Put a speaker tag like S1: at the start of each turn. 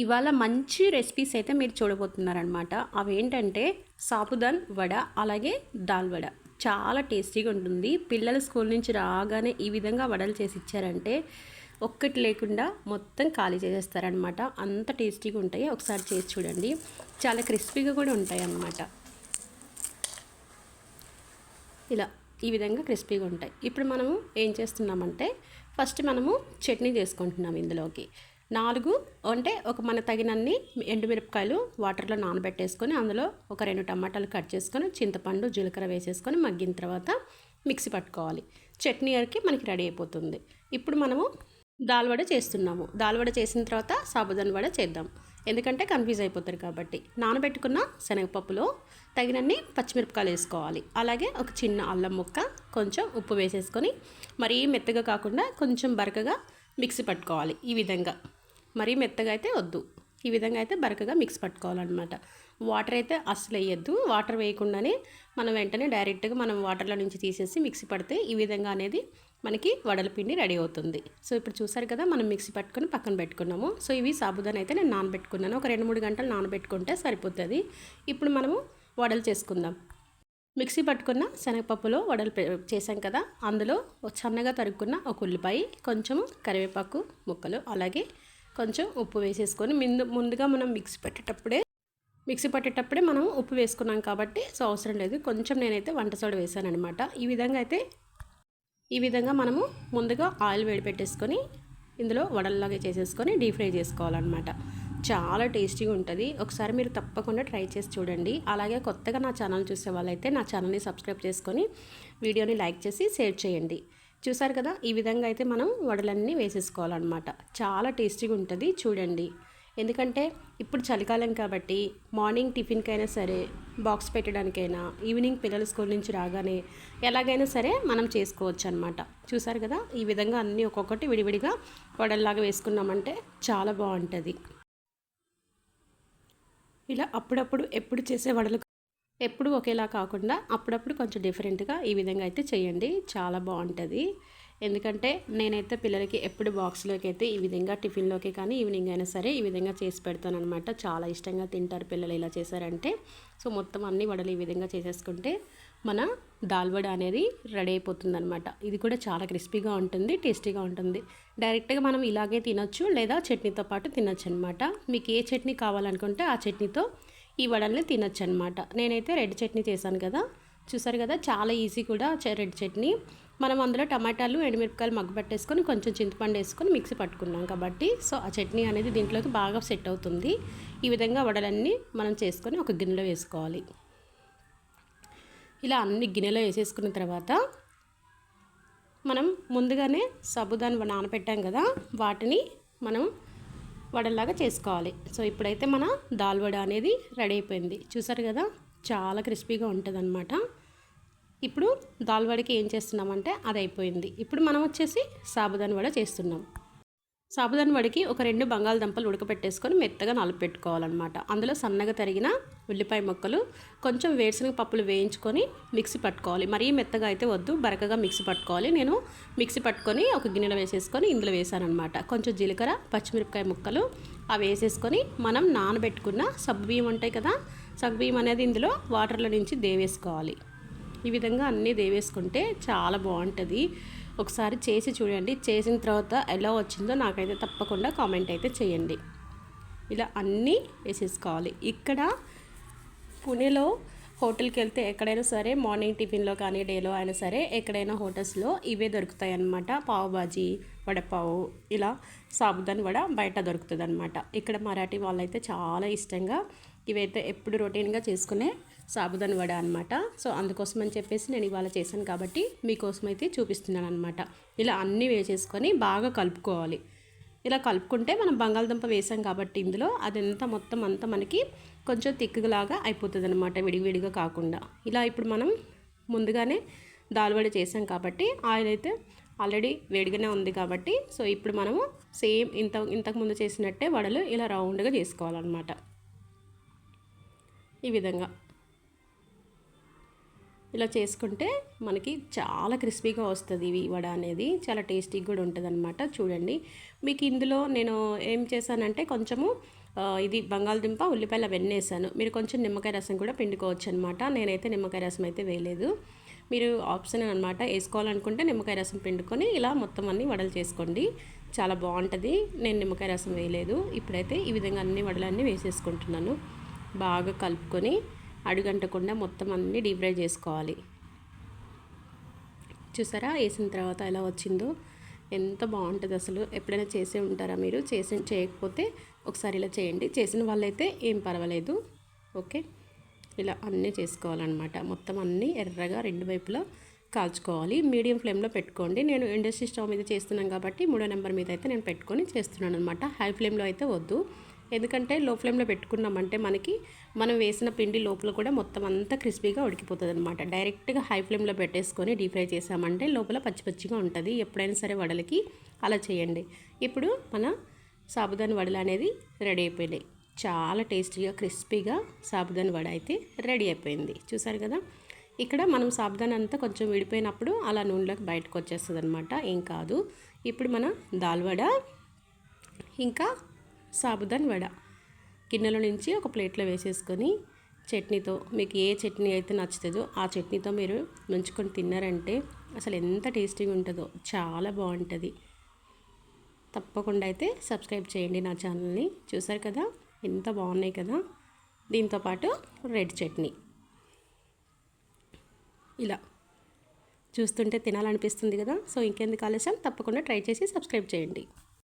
S1: ఇవాళ మంచి రెసిపీస్ అయితే మీరు చూడబోతున్నారనమాట అవి ఏంటంటే వడ అలాగే దాల్ వడ. చాలా టేస్టీగా ఉంటుంది. పిల్లలు స్కూల్ నుంచి రాగానే ఈ విధంగా వడలు చేసి ఇచ్చారంటే ఒక్కటి లేకుండా మొత్తం ఖాళీ చేసేస్తారనమాట అంత టేస్టీగా ఉంటాయి. ఒకసారి చేసి చూడండి. చాలా క్రిస్పీగా కూడా ఉంటాయి అన్నమాట ఇలా ఈ విధంగా క్రిస్పీగా ఉంటాయి. ఇప్పుడు మనము ఏం చేస్తున్నామంటే ఫస్ట్ మనము చట్నీ చేసుకుంటున్నాం ఇందులోకి. నాలుగు అంటే ఒక మన తగినన్ని ఎండుమిరపకాయలు వాటర్లో నానబెట్టేసుకొని అందులో ఒక రెండు టమాటాలు కట్ చేసుకొని చింతపండు జీలకర్ర వేసేసుకొని మగ్గిన తర్వాత మిక్సీ పట్టుకోవాలి. చట్నీ అరికి మనకి రెడీ అయిపోతుంది. ఇప్పుడు మనము దాల్వడ చేస్తున్నాము. దాల్వడ చేసిన తర్వాత సాబుదాన్ వడ చేద్దాం. ఎందుకంటే కన్ఫ్యూజ్ అయిపోతారు కాబట్టి. నానబెట్టుకున్న శనగపప్పులో తగినన్ని పచ్చిమిరపకాయలు వేసుకోవాలి. అలాగే ఒక చిన్న అల్లం ముక్క కొంచెం ఉప్పు వేసేసుకొని మరీ మెత్తగా కాకుండా కొంచెం బరకగా మిక్సీ పట్టుకోవాలి ఈ విధంగా. మరీ మెత్తగా అయితే వద్దు. ఈ విధంగా అయితే బరకగా మిక్స్ పట్టుకోవాలన్నమాట. వాటర్ అయితే అస్సలు వేయద్దు. వాటర్ వేయకుండానే మనం వెంటనే డైరెక్ట్గా మనం వాటర్లో నుంచి తీసేసి మిక్సీ పడితే ఈ విధంగా అనేది మనకి వడల పిండి రెడీ అవుతుంది. సో ఇప్పుడు చూసారు కదా మనం మిక్సీ పట్టుకొని పక్కన పెట్టుకున్నాము. సో ఇవి సాబుదాన్ అయితే నేను నానబెట్టుకున్నాను. ఒక రెండు మూడు గంటలు నానబెట్టుకుంటే సరిపోతుంది. ఇప్పుడు మనము వడలు చేసుకుందాం. మిక్సీ పట్టుకున్న శనగపప్పులో వడలు చేసాం కదా అందులో సన్నగా తరుక్కున్న ఒక ఉల్లిపాయ కొంచెం కరివేపాకు ముక్కలు అలాగే కొంచెం ఉప్పు వేసేసుకొని ముందు ముందుగా మనం మిక్సీ పెట్టేటప్పుడే మిక్సీ పట్టేటప్పుడే మనం ఉప్పు వేసుకున్నాం కాబట్టి సో అవసరం లేదు. కొంచెం నేనైతే వంట సోడ వేసాను అనమాట ఈ విధంగా అయితే ఈ విధంగా మనము ముందుగా ఆయిల్ వేడి పెట్టేసుకొని ఇందులో వడల్లాగే చేసేసుకొని డీప్ ఫ్రై చేసుకోవాలన్నమాట. చాలా టేస్టీగా ఉంటుంది. ఒకసారి మీరు తప్పకుండా ట్రై చేసి చూడండి. అలాగే కొత్తగా నా ఛానల్ చూసే వాళ్ళైతే నా ఛానల్ని సబ్స్క్రైబ్ చేసుకొని వీడియోని లైక్ చేసి షేర్ చేయండి. చూసారు కదా? ఈ విధంగా అయితే మనం వడలన్నీ వేసేసుకోవాలన్నమాట. చాలా టేస్టీగా ఉంటుంది చూడండి. ఎందుకంటే ఇప్పుడు చలికాలం కాబట్టి మార్నింగ్ టిఫిన్కైనా సరే బాక్స్ పెట్టడానికైనా ఈవినింగ్ పిల్లల స్కూల్ నుంచి రాగానే ఎలాగైనా సరే మనం చేసుకోవచ్చు అనమాట చూసారు కదా? ఈ విధంగా అన్నీ ఒక్కొక్కటి విడివిడిగా వడల్లాగా వేసుకున్నామంటే చాలా బాగుంటుంది. ఇలా అప్పుడప్పుడు ఎప్పుడు చేసే వడలు ఎప్పుడు ఒకేలా కాకుండా అప్పుడప్పుడు కొంచెం డిఫరెంట్గా ఈ విధంగా అయితే చేయండి. చాలా బాగుంటుంది. ఎందుకంటే నేనైతే పిల్లలకి ఎప్పుడు బాక్స్లోకి అయితే ఈ విధంగా టిఫిన్లోకి కానీ ఈవినింగ్ అయినా సరే ఈ విధంగా చేసి పెడతాను అనమాట చాలా ఇష్టంగా తింటారు పిల్లలు ఇలా చేశారంటే. సో మొత్తం అన్ని వడలు ఈ విధంగా చేసేసుకుంటే మన దాల్వడ అనేది రెడీ అయిపోతుంది అనమాట ఇది కూడా చాలా క్రిస్పీగా ఉంటుంది టేస్టీగా ఉంటుంది. డైరెక్ట్గా మనం ఇలాగే తినొచ్చు లేదా చట్నీతో పాటు తినొచ్చు అనమాట మీకు ఏ చట్నీ కావాలనుకుంటే ఆ చట్నీతో ఈ వడల్ని తినొచ్చు అనమాట నేనైతే రెడ్ చట్నీ చేశాను కదా. చూసారు కదా చాలా ఈజీ కూడా రెడ్ చట్నీ. మనం అందులో టమాటాలు ఎండుమిరపకాయలు మగ్గు పెట్టేసుకొని కొంచెం చింతపండు వేసుకొని మిక్సీ పట్టుకున్నాం కాబట్టి సో ఆ చట్నీ అనేది దీంట్లోకి బాగా సెట్ అవుతుంది. ఈ విధంగా వడలన్నీ మనం చేసుకొని ఒక గిన్నెలో వేసుకోవాలి. ఇలా అన్ని గిన్నెలో వేసేసుకున్న తర్వాత మనం ముందుగానే సబుదాన్ని నానబెట్టాం కదా వాటిని మనం వడలాగా చేసుకోవాలి. సో ఇప్పుడైతే మన దాల్ వడ అనేది రెడీ అయిపోయింది. చూసారు కదా? చాలా క్రిస్పీగా ఉంటుంది ఇప్పుడు దాల్ వడకి ఏం చేస్తున్నామంటే అది అయిపోయింది. ఇప్పుడు మనం వచ్చేసి సాబుదాని వడ చేస్తున్నాం. సాబుదాని వడికి ఒక రెండు బంగాళదుంపలు ఉడకపెట్టేసుకొని మెత్తగా నలుపెట్టుకోవాలన్నమాట అందులో సన్నగా తరిగిన ఉల్లిపాయ ముక్కలు కొంచెం వేరుశనగ పప్పులు వేయించుకొని మిక్సీ పట్టుకోవాలి. మరీ మెత్తగా అయితే వద్దు బరకగా మిక్సీ పట్టుకోవాలి. నేను మిక్సీ పట్టుకొని ఒక గిన్నెలో వేసేసుకొని ఇందులో వేసాను అనమాట కొంచెం జీలకర్ర పచ్చిమిరపకాయ ముక్కలు అవి వేసేసుకొని మనం నానబెట్టుకున్న సబ్బియ్యం ఉంటాయి కదా సగ్బియ్యం అనేది ఇందులో వాటర్లో నుంచి దేవేసుకోవాలి. ఈ విధంగా అన్నీ దేవేసుకుంటే చాలా బాగుంటుంది. ఒకసారి చేసి చూడండి. చేసిన తర్వాత ఎలా వచ్చిందో నాకైతే తప్పకుండా కామెంట్ అయితే చేయండి. ఇలా అన్నీ వేసేసుకోవాలి. ఇక్కడ పుణేలో హోటల్కి వెళ్తే ఎక్కడైనా సరే మార్నింగ్ టిఫిన్లో కానీ డేలో అయినా సరే ఎక్కడైనా హోటల్స్లో ఇవే దొరుకుతాయి అన్నమాట పావుబాజీ వడపావు ఇలా సాబుదాన్ వడ బయట దొరుకుతుంది అనమాట ఇక్కడ మరాఠీ వాళ్ళైతే చాలా ఇష్టంగా ఇవైతే ఎప్పుడు రొటీన్గా చేసుకునే సాబుదాని వడ అనమాట సో అందుకోసం అని చెప్పేసి నేను ఇవాళ చేశాను కాబట్టి మీకోసం అయితే చూపిస్తున్నాను అనమాట ఇలా అన్నీ వేసేసుకొని బాగా కలుపుకోవాలి. ఇలా కలుపుకుంటే మనం బంగాళదుంప వేసాం కాబట్టి ఇందులో అదంతా మొత్తం అంతా మనకి కొంచెం తిక్కులాగా అయిపోతుంది అనమాట విడివిడిగా కాకుండా. ఇలా ఇప్పుడు మనం ముందుగానే దాల్వడ చేసాం కాబట్టి ఆయిల్ అయితే ఆల్రెడీ వేడిగానే ఉంది కాబట్టి సో ఇప్పుడు మనము సేమ్ ఇంత ఇంతకుముందు చేసినట్టే వడలు ఇలా రౌండ్గా చేసుకోవాలన్నమాట. ఈ విధంగా. ఇలా చేసుకుంటే మనకి చాలా క్రిస్పీగా వస్తుంది ఇవి వడ అనేది. చాలా టేస్టీగా కూడా ఉంటుంది అనమాట చూడండి. మీకు ఇందులో నేను ఏం చేశానంటే కొంచెము ఇది బంగాళదుంప ఉల్లిపాయలు అవన్నీ వేసాను మీరు కొంచెం నిమ్మకాయ రసం కూడా పిండుకోవచ్చు అనమాట నేనైతే నిమ్మకాయ రసం అయితే వేయలేదు. మీరు ఆప్షన్ అనమాట వేసుకోవాలనుకుంటే నిమ్మకాయ రసం పిండుకొని ఇలా మొత్తం అన్ని వడలు చేసుకోండి. చాలా బాగుంటుంది. నేను నిమ్మకాయ రసం వేయలేదు. ఇప్పుడైతే ఈ విధంగా అన్ని వడలన్నీ వేసేసుకుంటున్నాను. బాగా కలుపుకొని అడుగంటకుండా మొత్తం అన్నీ డీప్ ఫ్రై చేసుకోవాలి. చూసారా? వేసిన తర్వాత ఎలా వచ్చిందో? ఎంత బాగుంటుంది అసలు. ఎప్పుడైనా చేసే ఉంటారా మీరు? చేసి చేయకపోతే ఒకసారి ఇలా చేయండి. చేసిన వాళ్ళైతే ఏం పర్వాలేదు. ఓకే? ఇలా అన్నీ చేసుకోవాలన్నమాట. మొత్తం అన్నీ ఎర్రగా రెండు వైపులా కాల్చుకోవాలి. మీడియం ఫ్లేమ్లో పెట్టుకోండి. నేను ఇండస్ట్రీ స్టవ్ మీద చేస్తున్నాను కాబట్టి మూడో నెంబర్ మీద అయితే నేను పెట్టుకొని చేస్తున్నాను అనమాట హై ఫ్లేమ్లో అయితే వద్దు. ఎందుకంటే లో ఫ్లేమ్లో పెట్టుకున్నామంటే మనకి మనం వేసిన పిండి లోపల కూడా మొత్తం అంతా క్రిస్పీగా ఉడికిపోతుంది అనమాట డైరెక్ట్గా హై ఫ్లేమ్లో పెట్టేసుకొని డీప్ ఫ్రై చేసామంటే లోపల పచ్చి పచ్చిగా ఉంటుంది. ఎప్పుడైనా సరే వడలకి అలా చేయండి. ఇప్పుడు మన సాబుదాని వడలు అనేది రెడీ అయిపోయినాయి. చాలా టేస్టీగా క్రిస్పీగా సాబుదాని వడ అయితే రెడీ అయిపోయింది. చూసారు కదా? ఇక్కడ మనం సాబుదాని అంతా కొంచెం విడిపోయినప్పుడు అలా నూనెలోకి బయటకు వచ్చేస్తుంది అనమాట ఏం కాదు. ఇప్పుడు మన దాల్ వడ ఇంకా సాబుదాన్ వడ. గిన్నెలో నుంచి ఒక ప్లేట్లో వేసేసుకొని చట్నీతో మీకు ఏ చట్నీ అయితే నచ్చుతుందో ఆ చట్నీతో మీరు ముంచుకొని తిన్నారంటే అసలు ఎంత టేస్టీగా ఉంటుందో చాలా బాగుంటుంది. తప్పకుండా అయితే సబ్స్క్రైబ్ చేయండి నా ఛానల్ని. చూసారు కదా ఎంత బాగున్నాయి కదా. దీంతోపాటు రెడ్ చట్నీ. ఇలా చూస్తుంటే తినాలనిపిస్తుంది కదా. సో ఇంకెందుకు ఆలస్యం? తప్పకుండా ట్రై చేసి సబ్స్క్రైబ్ చేయండి.